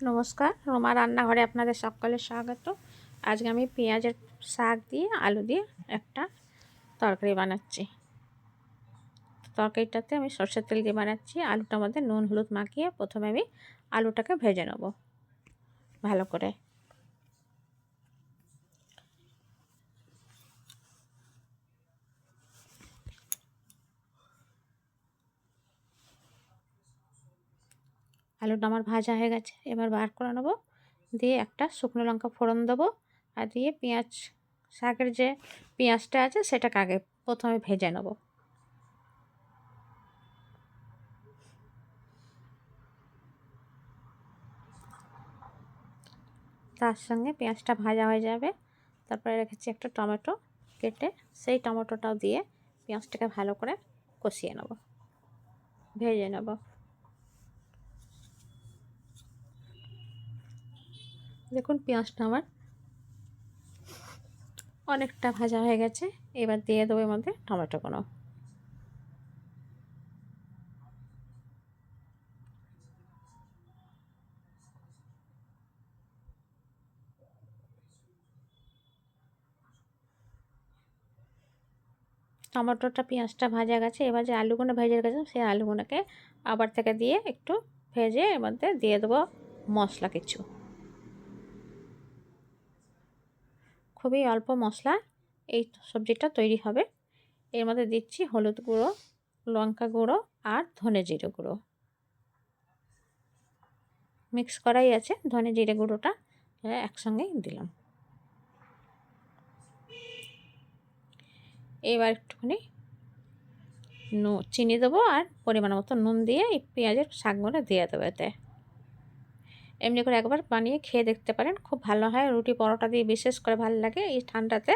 নমস্কার, রোমা রান্নাঘরে আপনাদের সকলের স্বাগত। আজকে আমি পেঁয়াজের শাক দিয়ে আলু দিয়ে একটা তরকারি বানাচ্ছি। তরকারিটাতে আমি সর্ষের তেল দিয়ে বানাচ্ছি। আলুটার মধ্যে নুন, হলুদ মাখিয়ে প্রথমে আমি আলুটাকে ভেজে নেব ভালো করে। আলুটা আমার ভাজা হয়ে গেছে। এবার বার করে নেব। দিয়ে একটা শুকনো লঙ্কা ফোড়ন দেবো আর দিয়ে পেঁয়াজ, শাকের যে পেঁয়াজটা আছে সেটাকে আগে প্রথমে ভেজে নেব। তার সঙ্গে পেঁয়াজটা ভাজা হয়ে যাবে। তারপরে রেখেছি একটা টমেটো কেটে সেই টমেটোটাও দিয়ে পেঁয়াজটাকে ভালো করে কষিয়ে নেব। ভেজে নেব। দেখুন পেঁয়াজটা আমার অনেকটা ভাজা হয়ে গেছে। এবার দিয়ে দেবো এর মধ্যে টমেটোগুলো টমেটোটা পেঁয়াজটা ভাজা গেছে, এবার যে আলুগুলো ভেজে গেছে সেই আলুগুলোকে আবার থেকে দিয়ে একটু ভেজে এর মধ্যে দিয়ে দেবো মশলা কিছু। খুবই অল্প মশলা এই সবজিটা তৈরি হবে। এর মধ্যে দিচ্ছি হলুদ গুঁড়ো, লঙ্কা গুঁড়ো আর ধনে জিরে গুঁড়ো। মিক্স করাই আছে ধনে জিরে গুঁড়োটা। একসঙ্গেই দিলাম। এবার একটুখানি চিনি দেবো আর পরিমাণ মতো নুন দিয়ে এই পেঁয়াজের শাকগুলো দিয়ে দেবো এতে। এমনি করে একবার বানিয়ে খেয়ে দেখতে পারেন। খুব ভালো হয়। রুটি পরোটা দিয়ে বিশেষ করে ভালো লাগে এই ঠান্ডাতে।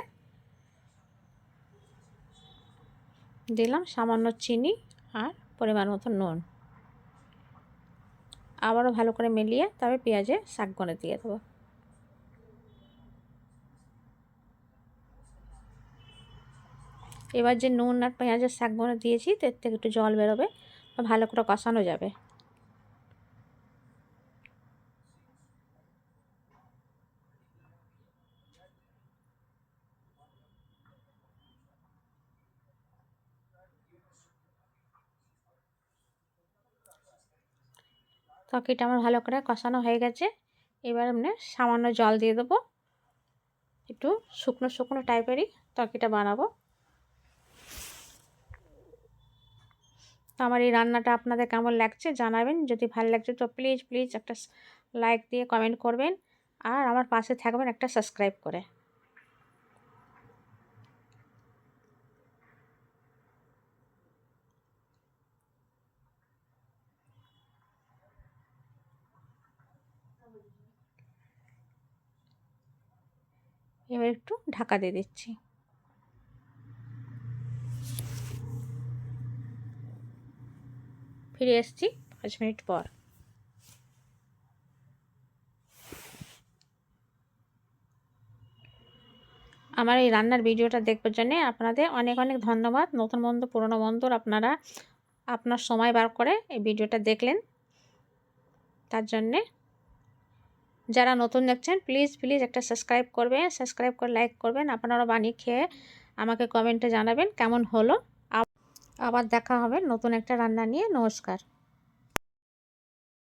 দিলাম সামান্য চিনি আর পরিমাণ মতো নুন। আবারও ভালো করে মিলিয়ে তবে পেঁয়াজে শাক শাকগুলো দিয়ে দেবো। এবার যে নুন আর পেঁয়াজের শাক শাকগুলো দিয়েছি, তার থেকে একটু জল বেরোবে, ভালো করে কষানো যাবে। তরকারিটা আমার ভালো করে কষানো হয়ে গেছে। এবার এমনি সামান্য জল দিয়ে দেবো। একটু শুকনো শুকনো টাইপেরই তরকারিটা বানাবো। তো আমার এই রান্নাটা আপনাদের কেমন লাগছে জানাবেন। যদি ভালো লাগছে তো প্লিজ প্লিজ একটা লাইক দিয়ে কমেন্ট করবেন। আর আমার পাশে থাকবেন একটা সাবস্ক্রাইব করে। এবার একটু ঢাকা দিয়ে দিচ্ছি। ফিরে এসছি পাঁচ মিনিট পর। আমার এই রান্নার ভিডিওটা দেখবার জন্যে আপনাদের অনেক অনেক ধন্যবাদ। নতুন বন্ধু, পুরনো বন্ধুর আপনারা আপনার সময় বার করে এই ভিডিওটা দেখলেন। তার জন্যে যারা নতুন দেখছেন প্লিজ প্লিজ একটা সাবস্ক্রাইব করবেন সাবস্ক্রাইব করে লাইক করবেন। আপনারা বানিয়ে খেয়ে আমাকে কমেন্টে জানাবেন কেমন হলো। আবার দেখা হবে নতুন একটা রান্না নিয়ে। নমস্কার।